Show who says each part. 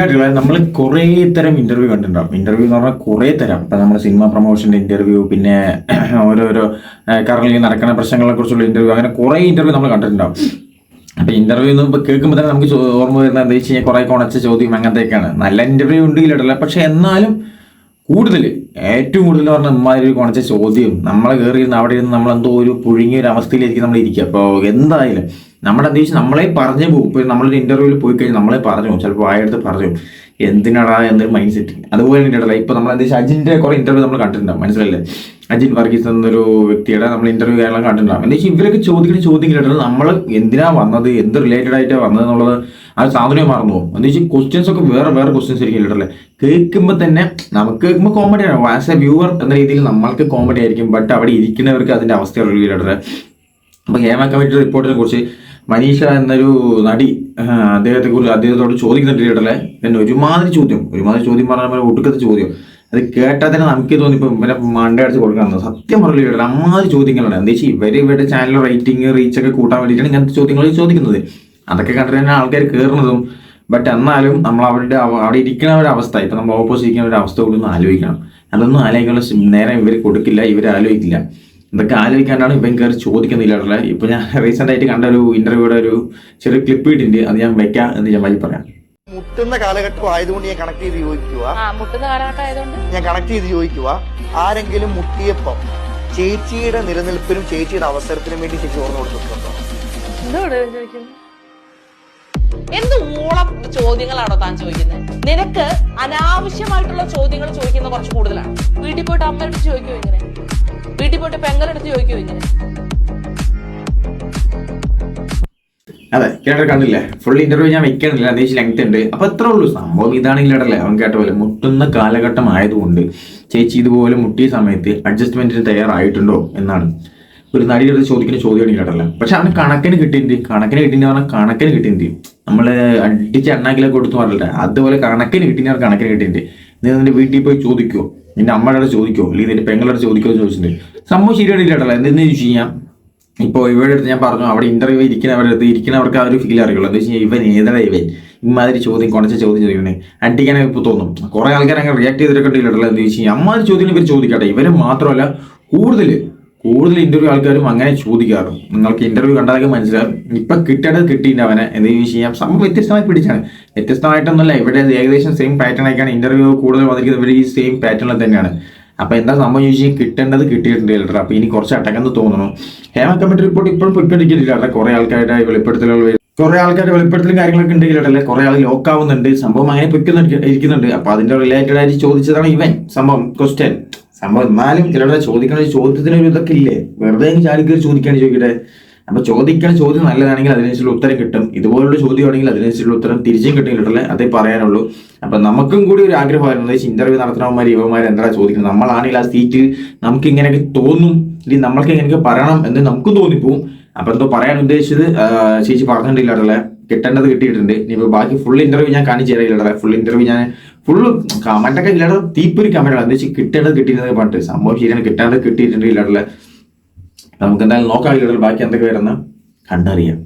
Speaker 1: ഇല്ലാട്ടില്ല നമ്മൾ കുറേ തരം ഇന്റർവ്യൂ കണ്ടിട്ടുണ്ടാവും. ഇന്റർവ്യൂ എന്ന് പറഞ്ഞാൽ കുറേ തരം. ഇപ്പം നമ്മൾ സിനിമ പ്രൊമോഷന്റെ ഇന്റർവ്യൂ പിന്നെ ഓരോരോ കറങ്ങി നടക്കുന്ന പ്രശ്നങ്ങളെ കുറിച്ചുള്ള ഇന്റർവ്യൂ അങ്ങനെ കുറേ ഇന്റർവ്യൂ നമ്മൾ കണ്ടിട്ടുണ്ടാവും. അപ്പൊ ഇന്റർവ്യൂ എന്ന് കേൾക്കുമ്പോൾ തന്നെ നമുക്ക് ഓർമ്മ വരുന്നത് എന്താ വെച്ച് കഴിഞ്ഞാൽ കുറെ കുണച്ച ചോദ്യം അങ്ങനത്തെയൊക്കെയാണ്. നല്ല ഇന്റർവ്യൂ ഉണ്ടെങ്കിലിടല്ല പക്ഷെ എന്നാലും കൂടുതൽ ഏറ്റവും കൂടുതൽ പറഞ്ഞ ഇമ്മാതിരി ഒരു കുണച്ച ചോദ്യം. നമ്മളെ കയറി ഇരുന്ന് അവിടെ ഇരുന്ന് നമ്മൾ എന്തോ ഒരു പുഴുങ്ങിയ ഒരു അവസ്ഥയിലായിരിക്കും നമ്മൾ ഇരിക്കുക. അപ്പോൾ എന്തായാലും നമ്മുടെ അന്തരീക്ഷം നമ്മളെ പറഞ്ഞു പോകും. ഇപ്പോൾ നമ്മളൊരു ഇന്റർവ്യൂവിൽ പോയി കഴിഞ്ഞാൽ നമ്മളെ പറഞ്ഞു പോകും. ചിലപ്പോൾ വായെടുത്ത് പറഞ്ഞു എന്തിനാടാ എന്നൊരു മൈൻഡ് സെറ്റ് അതുപോലെ തന്നെ ഇപ്പൊ നമ്മൾ എന്താ അജിന്റെ കുറേ ഇന്റർവ്യൂ നമ്മൾ കണ്ടിട്ടുണ്ടാവും. മനസ്സിലല്ലേ അജിൻ വർഗീസ് എന്നൊരു വ്യക്തിയുടെ നമ്മൾ ഇന്റർവ്യൂ കാര്യങ്ങളും കണ്ടിട്ടുണ്ടാവും. എന്താ ഇവരൊക്കെ ചോദിക്കുന്ന ചോദ്യം കേട്ടിട്ട് നമ്മൾ എന്തിനാ വന്നത് എന്ത് റിലേറ്റഡ് ആയിട്ടാണ് വന്നത് എന്നുള്ളത് ആ സാധനം മറന്നു പോകും. എന്താ വെച്ചാൽ ക്വസ്റ്റ്യൻസ് ഒക്കെ വേറെ വേറെ ക്വസ്റ്റ്യൻസ് ആയിരിക്കും കേട്ടല്ലേ കേൾക്കുമ്പോൾ തന്നെ നമുക്ക് കേൾക്കുമ്പോൾ കോമഡി ആണ്. ആസ് എ വ്യൂവർ എന്ന രീതിയിൽ നമ്മൾക്ക് കോമഡി ആയിരിക്കും. ബട്ട് അവിടെ ഇരിക്കുന്നവർക്ക് അതിന്റെ അവസ്ഥ അറിയില്ല അപ്പോൾ ഹേമ കമ്മിറ്റി റിപ്പോർട്ടിനെ കുറിച്ച് മനീഷ എന്നൊരു നടി ആ, അദ്ദേഹത്തെ കുറിച്ച് അദ്ദേഹത്തോട് ചോദിക്കുന്നുണ്ട് കേട്ടല്ലേ പിന്നെ ഒരുമാതിരി ചോദ്യം. ഒരുമാതിരി ചോദ്യം പറഞ്ഞാൽ ഒടുക്കത്തെ ചോദ്യം. അത് കേട്ടാൽ തന്നെ നമുക്ക് തോന്നി ഇപ്പൊ ഇവരെ മണ്ടയടിച്ച് കൊടുക്കാൻ സത്യം കേട്ടോ അമ്മാതിരി ചോദ്യങ്ങളാണ്. എന്താ വെച്ചാൽ ഇവർ ഇവരുടെ ചാനൽ റേറ്റിംഗ് റീച്ച് ഒക്കെ കൂട്ടാൻ വേണ്ടിയിട്ടാണ് ഇങ്ങനത്തെ ചോദ്യങ്ങൾ ചോദിക്കുന്നത്. അതൊക്കെ കണ്ടിട്ട് തന്നെ ആൾക്കാർ കയറുന്നതും ബട്ട് എന്നാലും നമ്മൾ അവരുടെ അവിടെ ഇരിക്കുന്ന ഒരു അവസ്ഥ ഇപ്പൊ നമ്മൾ ഓപ്പോസിറ്റ് ഇരിക്കുന്ന ഒരു അവസ്ഥ കൂടി ഒന്ന് ആലോചിക്കണം. അതൊന്നും ആലോചിക്കാനുള്ള നേരം ഇവർ കൊടുക്കില്ല ഇവർ ആലോചിക്കില്ല. ഇതൊക്കെ ആലോചിക്കാണ്ടാണ് ഇപ്പം കയറി ചോദിക്കുന്നില്ല ഇപ്പൊ ഞാൻ റീസെന്റ് ആയിട്ട് കണ്ട ഒരു ഇന്റർവ്യൂടെ ഒരു ചെറിയ ക്ലിപ്പ് ഇട്ടിട്ടുണ്ട്. അത് ഞാൻ വെക്കാം എന്ന് ഞാൻ വഴി പറയാം.
Speaker 2: മുട്ടുന്ന കാലഘട്ടം ആയതുകൊണ്ട് ഞാൻ കണക്ട് ചെയ്ത് ചോദിക്കുക
Speaker 3: മുട്ടുന്ന കാലഘട്ടം ആയതുകൊണ്ട്?
Speaker 2: ഞാൻ കണക്ട് ചെയ്ത് ചോദിക്കുക ആരെങ്കിലും മുട്ടിയപ്പം ചേച്ചിയുടെ നിലനിൽപ്പിനും ചേച്ചിയുടെ അവസരത്തിനും വേണ്ടി ചേച്ചി ഓർമ്മ കൊടുത്തിട്ടുണ്ടോ?
Speaker 3: എന്ത് ഊളം ചോദ്യങ്ങളാണോ താൻ ചോദിക്കുന്നത്? നിനക്ക് അനാവശ്യമായിട്ടുള്ള ചോദ്യങ്ങൾ ചോദിക്കുന്ന കുറച്ച് കൂടുതലാണ്. വീട്ടിൽ പോയിട്ട് അമ്മയുടെ ചോദിക്കുമോ ഇങ്ങനെ? വീട്ടിൽ പോയിട്ട് പെങ്ങളെടുത്ത് ചോദിക്കുമോ ഇങ്ങനെ?
Speaker 1: അതെ കേട്ടർ കണ്ടില്ലേ? ഫുൾ ഇന്റർവ്യൂ ഞാൻ വെക്കണില്ല അതേശ് ലെങ്ത് ഉണ്ട്. അപ്പൊ എത്ര ഉള്ളൂ. സംഭവം ഇതാണെങ്കിൽ ഇടല്ലേ അവൻ കേട്ട പോലെ മുട്ടുന്ന കാലഘട്ടം ആയതുകൊണ്ട് ചേച്ചി ഇതുപോലെ മുട്ടിയ സമയത്ത് അഡ്ജസ്റ്റ്മെന്റിന് തയ്യാറായിട്ടുണ്ടോ എന്നാണ്. ഒരു നടിയുടെ അടുത്ത് ചോദിക്കുന്ന ചോദ്യമാണ് കേട്ടല്ലേ? പക്ഷെ അവന് കണക്കിന് കിട്ടിയിട്ടുണ്ട്. കണക്കിന് കിട്ടിയെന്ന് പറഞ്ഞാൽ കണക്കിന് കിട്ടിയിട്ടുണ്ട്. നമ്മൾ അടിച്ച് എണ്ണാക്കിലൊക്കെ കൊടുത്തു പറഞ്ഞില്ല? അതുപോലെ കണക്കിന് കിട്ടിയ കണക്കിന് കിട്ടിയിട്ടുണ്ട്. നീ നിന്റെ വീട്ടിൽ പോയി ചോദിക്കോ. നിന്റെ അമ്മയുടെ ചോദിക്കോ? അല്ലെങ്കിൽ നിന്റെ പെങ്ങളുടെ എന്ന് ചോദിച്ചിട്ടുണ്ട്. സംഭവം ശരിയാണ് കേട്ടല്ല? എന്തെന്ന് ചോദിച്ചു കഴിഞ്ഞാൽ ഇപ്പോൾ ഇവരുടെ അടുത്ത് ഞാൻ പറഞ്ഞു അവിടെ ഇന്റർവ്യൂ ഇരിക്കുന്നവരുടെ അടുത്ത് ഇരിക്കുന്നവർക്ക് ആ ഒരു ഫീൽ അറിയുള്ളൂ. എന്താ വെച്ചാൽ ഇവൻ ഏതാ ഇവൻ? ഇമാതിരി ചോദ്യം കുറച്ച് ചോദ്യം ചോദിക്കണേ. അടിക്കാനൊക്കെ ഇപ്പോൾ തോന്നും. കുറെ ആൾക്കാർ അങ്ങനെ റിയാക്ട് ചെയ്തിട്ടൊക്കെ ഉണ്ടല്ലോ എന്താ വെച്ച് കഴിഞ്ഞാൽ അമ്മാതിരി ചോദ്യം ഇവർ ചോദിക്കട്ടെ ഇവരെ മാത്രമല്ല കൂടുതൽ കൂടുതൽ ഇന്റർവ്യൂ ആൾക്കാരും അങ്ങനെ ചോദിക്കാറും നിങ്ങൾക്ക് ഇന്റർവ്യൂ കണ്ടാലൊക്കെ മനസ്സിലാകും ഇപ്പൊ കിട്ടേണ്ടത് കിട്ടിയില്ല അവനെ. എന്ന് കഴിഞ്ഞാൽ സംഭവം വ്യത്യസ്തമായി പിടിച്ചാണ്. വ്യത്യസ്തമായിട്ടൊന്നുമല്ല ഇവിടെ ഏകദേശം സെയിം പാറ്റേൺ ആയിക്കാണ് ഇന്റർവ്യൂ കൂടുതൽ വന്നിരിക്കുന്നത്. ഇവർ ഈ സെയിം പാറ്റേണിൽ തന്നെയാണ്. അപ്പൊ എന്താ സംഭവം ചോദിച്ചാൽ കിട്ടേണ്ടത് കിട്ടിയിട്ടുണ്ട് കേട്ടോ. അപ്പൊ ഇനി കുറച്ച് അടക്കം തോന്നുന്നു. ഹേമ കമ്മിറ്റി റിപ്പോർട്ട് ഇപ്പോഴും പൊയ്ക്കൊണ്ടിരിക്കുന്നില്ല കേട്ടോ കുറെ ആൾക്കാരുടെ വെളിപ്പെടുത്തലുകൾ. കുറെ ആൾക്കാരുടെ വെളിപ്പെടുത്തലും കാര്യങ്ങളൊക്കെ ഉണ്ടെങ്കിലല്ലേ കുറെ ആൾ ലോക്ക് ആവുന്നുണ്ട്. സംഭവം അങ്ങനെ പൊയ്ക്കുന്നുണ്ട് ഇരിക്കുന്നുണ്ട്. അപ്പൊ അതിന്റെ റിലേറ്റഡ് ആയിട്ട് ചോദിച്ചതാണ് ഇവൻ. സംഭവം ക്വസ്റ്റ്യൻ സംഭവം എന്നാലും ചിലരുടെ ചോദിക്കണ ചോദ്യത്തിന് ഒരു ഇതൊക്കെ ഇല്ലേ? വെറുതെ അങ്ങ് ചാടി ചോദിക്കാണ് ചോദിക്കട്ടെ? അപ്പൊ ചോദിക്കുന്ന ചോദ്യം നല്ലതാണെങ്കിൽ അതിനനുസരിച്ചുള്ള ഉത്തരം കിട്ടും. ഇതുപോലുള്ള ചോദ്യമാണെങ്കിൽ അതിനനുസരിച്ചുള്ള ഉത്തരം തിരിച്ചും കിട്ടും കിട്ടില്ല അതേ പറയാനുള്ളൂ. അപ്പൊ നമുക്കും കൂടി ഒരു ആഗ്രഹമായിരുന്നു. ഇന്റർവ്യൂ നടത്തണവന്മാർ യുവമാർ എന്താ ചോദിക്കുന്നത്? നമ്മളാണെങ്കിൽ ആ സീറ്റ് നമുക്ക് ഇങ്ങനെയൊക്കെ തോന്നും. ഇനി നമ്മൾക്ക് ഇങ്ങനെയൊക്കെ പറയണം എന്ന് നമുക്കും തോന്നിപ്പോവും. അപ്പൊ എന്തോ പറയാൻ ഉദ്ദേശിച്ചത് ചേച്ചി പറഞ്ഞിട്ടില്ല കിട്ടേണ്ടത് കിട്ടിയിട്ടുണ്ട്. ഇനിയിപ്പോ ബാക്കി ഫുൾ ഇന്റർവ്യൂ ഞാൻ കാണിച്ചു തരാം ഫുൾ ഇന്റർവ്യൂ ഞാൻ ഫുള്ള് കമന്റ് ഒക്കെ ഇല്ലാതെ തീപ്പൊരു കമന്റ് ആണ്. എന്താ വെച്ചാൽ കിട്ടേണ്ടത് കിട്ടിയിരുന്നത് പറഞ്ഞിട്ട് സംഭവം ശരിയാണ്. കിട്ടേണ്ടത് കിട്ടിയിട്ടുണ്ട് ഇല്ലാതെ നമുക്ക് എന്തായാലും നോക്കാം ഇല്ലാതെ ബാക്കി എന്തൊക്കെ വരുന്ന കണ്ടറിയാം.